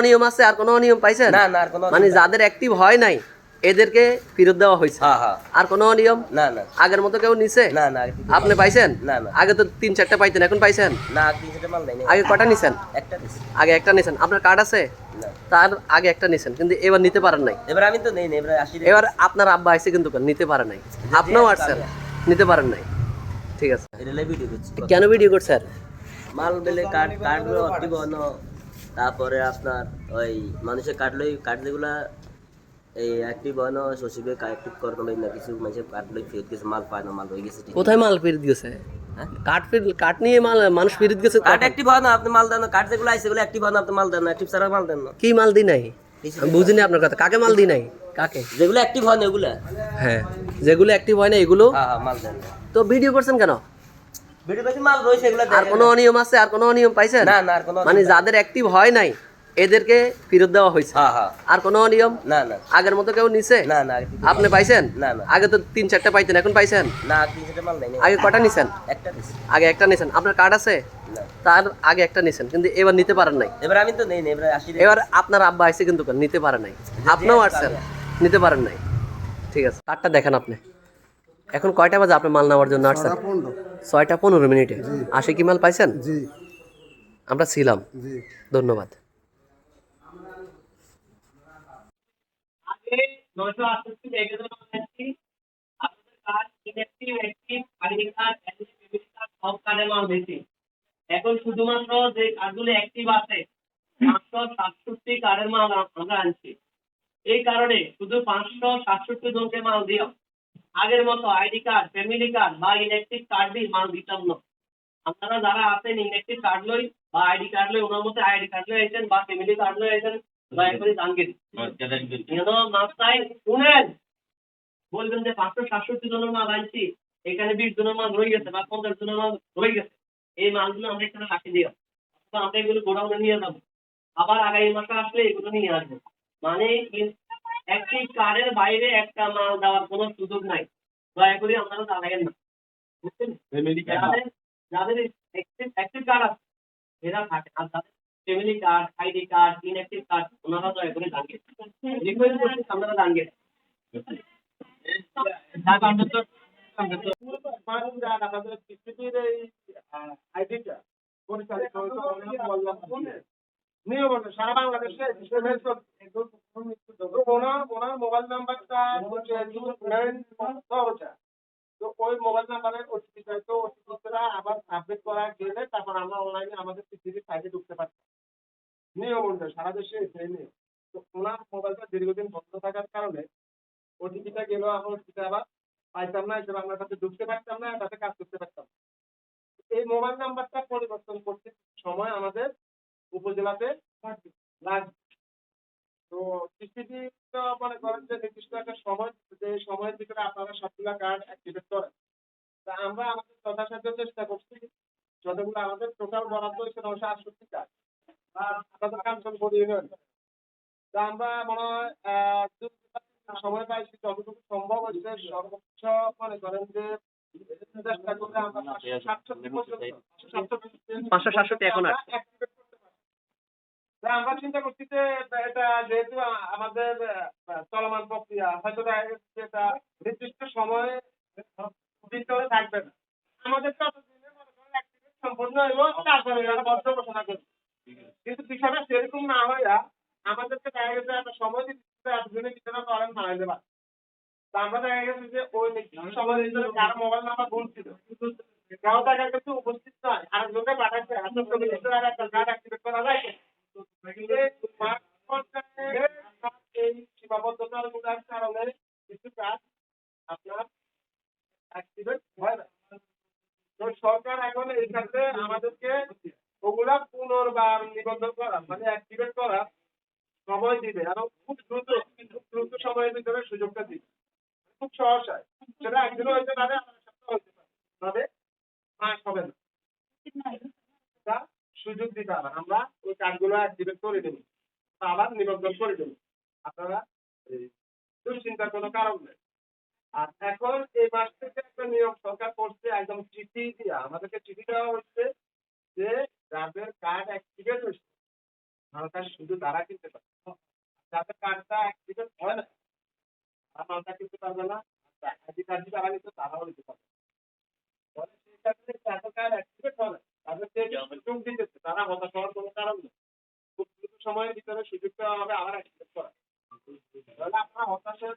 অনিয়ম আছে আর কোনো অনিয়ম পাইছেন? না না আর কোনো মানে যাদের অ্যাক্টিভ হয় নাই এদেরকে ফেরত দেওয়া হয়েছে। হ্যাঁ হ্যাঁ। আর কোনো অনিয়ম? না না। আগের মতো কেউ নিছে? না না আপনি পাইছেন? না, না। আগে তো তিন চারটা পাইতেন এখন পাইছেন? না তিন চারটে মাল দেয়নি। আগে কটা নিছেন? একটা আগে একটা নিছেন। আপনার কার্ড আছে? না। তার আগে একটা নিছেন কিন্তু এবার নিতে পারেন নাই। এবার আমি তো নেই না এবার আসি এবার আপনার আব্বা আইসে কিন্তু নিতে পারে নাই। আপনিও আসছেন। নিতে পারেন নাই। ঠিক আছে। এটা ভিডিও করছি। কেন ভিডিও করছেন মাল বেলে গুলো অতি বন তারপরে আপনার ওই মানুষের কাটলই কাট যেগুলা এই অ্যাক্টিভ বন সচিবে অ্যাক্টিভ করতে না কিছু মানুষের কাটলই ফেরত গেছে মাল পায় না মাল হয়ে গেছে কোথায় মাল ফেরত গেছে? কাঠ ফের কাঠ নিয়ে মাল মানুষ ফেরত গেছে কাট কখন? অ্যাক্টিভ হয় না আপনি মাল দেন না কাট যেগুলো আছে সেগুলো অ্যাক্টিভ হয় না আপনি মাল দেন না অ্যাক্টিভ ছাড়া মাল দেন না। কি মাল দি নাই? আমি বুঝিনি আপনার কথা কাকে মাল দি নাই? কাকে? যেগুলো অ্যাক্টিভ হয় না ওগুলা হ্যাঁ যেগুলো অ্যাক্টিভ হয় না এগুলো? হ্যাঁ হ্যাঁ মাল দেন তো ভিডিও করছেন কেন? ভিডিও মাল রয়েছে এগুলো আর কোনো অনিয়ম আছে আর কোনো অনিয়ম পাইছেন? না না আর কোনো মানে যাদের অ্যাক্টিভ হয় নাই এদেরকে ফেরত দেওয়া হয়েছে। হ্যাঁ হ্যাঁ। আর কোনো অনিয়ম? না না। আগের মতো কেউ নিছে? না না আপনি পাইছেন? না না। আগে তো তিন চারটা পাইতেন এখন পাইছেন? না তিন চারটে মাল দেয়নি আগে কটা নিছেন? একটা আগে একটা নিছেন। আপনার কার্ড আছে? তার আগে একটা নিছেন কিন্তু এবার নিতে পারেন নাই। এবার আমি তো নেই এবার আসি এবার আপনার আব্বা আইসে কিন্তু নিতে পারে নাই। আপনিও আসছেন। নিতে পারেন নাই। ঠিক আছে। কার্ডটা দেখেন আপনি। এখন কয়টা বাজে আপনি মাল নেওয়ার জন্য আসছেন? ছয়টা পনেরো। মিনিটে। আসে কি মাল পাইছেন? আমরা ছিলাম। ধন্যবাদ। এখন শুধুমাত্র যে কার্ডগুলো অ্যাক্টিভ আছে পাঁচশো সাতষট্টি কার্ডের মাল আমরা আনছি। এই কারণে শুধু পাঁচশো সাতষট্টি জনকে মাল দিও আগের মতো আইডি কার্ড ফ্যামিলি কার্ড বা ইনঅ্যাক্টিভ কার্ড দিয়ে মাল দিতাম না। আপনারা যারা আছেন ইনঅ্যাক্টিভ কার্ড লই বা আইডি কার্ড লই ওনার মধ্যে আইডি কার্ড লই আইছেন বা ফ্যামিলি কার্ড লই আইছেন দয়া করে জানবেন। যেন মাত্রায় শুনেন। বলবেন যে পাঁচশো সাতষট্টি জনের মাল আনছি এখানে বিশ জনের মাল রয়ে গেছে বা পঞ্চাশ জনের মাল রয়ে গেছে। এই মালগুলো আমরা এখানে রাখি তো আমরা এগুলো গোডাউনে নিয়ে যাব। আবার আগামী মাসে আসলে এগুলো নিয়ে আসব। মানে একটি কার্ডের বাইরে একটা মাল দেওয়ার কোনো সুযোগ নাই। দয়া করে আপনারা জানাবেন না। বুঝছেন? যাদের যাদের অ্যাক্টিভ কার্ড আছে এরা থাকে। আর যাদের family card ID card inactive card ওনারা দয়া করে জানবেন রিকোয়েস্ট করছি আপনারা আমাদের পৃথিবীর আইডিটা সারা দেশে তো ওনার মোবাইলটা দীর্ঘদিন বন্ধ থাকার কারণে ওটিপিটা গেল আমরা ওটিপিটা আবার পাইতাম না হিসেবে আমরা ঢুকতে পারতাম না, তাতে কাজ করতে পারতাম। এই মোবাইল নাম্বারটা পরিবর্তন করতে সময় আমাদের উপজেলাতে লাগবে তো সিসিটি তো মনে করেন যে নির্দিষ্ট একটা সময় যে সময়ের ভিতরে আপনারা সবগুলা কার্ড অ্যাক্টিভেট করেন। তা আমরা আমাদের যথাসাধ্য চেষ্টা করছি। যতগুলো আমাদের টোটাল বরাদ্দ হয়েছে নশো আটষট্টি কার্ড তা আমরা মনে হয় সময় পাইছি যতটুকু সম্ভব হয়েছে সর্বোচ্চ মনে করেন যে চেষ্টা করলে আমরা সাতষট্টি পর্যন্ত পাঁচশো সাতষট্টি এখন আছে। activate করতে পারি। তা আমরা চিন্তা করছি যে, এটা যেহেতু আমাদের চলমান প্রক্রিয়া, হয়তো এটা নির্দিষ্ট সময়ে থাকবে না। আমাদের সম্পূর্ণ এবং তারপরে বন্ধ ঘোষণা কিন্তু বিষয়টা সেরকম না হইয়া আমাদেরকে দেখা গেছে একটা সময় দিতে করেন আমরা দেখা গেছে যে ওই কারও মোবাইল নাম্বার ভুল ছিল। কেউ দেখা গেছে উপস্থিত নয়, আরেকজনকে পাঠাচ্ছে সরকার এখন এই ক্ষেত্রে আমাদেরকে ওগুলা পুনর্বার নিবন্ধন করা মানে অ্যাক্টিভেট করা সময় দিবে এবং খুব দ্রুত খুব দ্রুত সময়ের ভিতরে সুযোগটা দিবে। খুব সহজ হয়। সেটা একদিনও হইতে পারে তবে মাস হবে না। সুযোগ দিতে হবে। আমরা ওই কার্ডগুলো অ্যাক্টিভেট করে দেবো। আবার নিবন্ধন করে দেবো। আপনারা দুশ্চিন্তার কোনো কারণ নেই। আর এখন এই মাস থেকে একটা নিয়ম সরকার করছে একদম চিঠি দিয়া। আমাদেরকে চিঠি দেওয়া হচ্ছে যে যাদের কার্ড অ্যাক্টিভেট হয়েছে মালটা শুধু তারা কিনতে পারবে। যাদের কার্ডটা অ্যাক্টিভেট হয় না তারা মালটা কিনতে পারবে না আইডি কার্ড যারা নিচ্ছে তারাও নিতে পারবে। ফলে সেই ক্ষেত্রে যাদের কার্ড অ্যাক্টিভেট হয় না তাদের সুযোগ দিতেছে তারা হতাশ হওয়ার কোনো কারণ নেই। খুব দ্রুত সময়ের ভিতরে সুযোগ দেওয়া হবে আবার অ্যাক্টিভেট করা। তাহলে আপনারা হতাশ হয়েন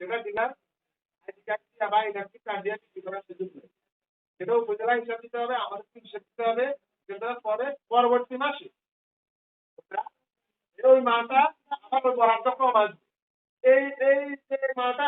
সেটা জেলার চাকরি বা ইলেকট্রিক কার্ড দিয়ে বিক্রি করার সুযোগ সেটা উপজেলা হিসাব দিতে হবে, আমাদের হিসাব দিতে হবে সেটা পরে, পরবর্তী মাসে। ওই মালটা আবার বরাদ্দ কম আসবে এই এই যে মালটা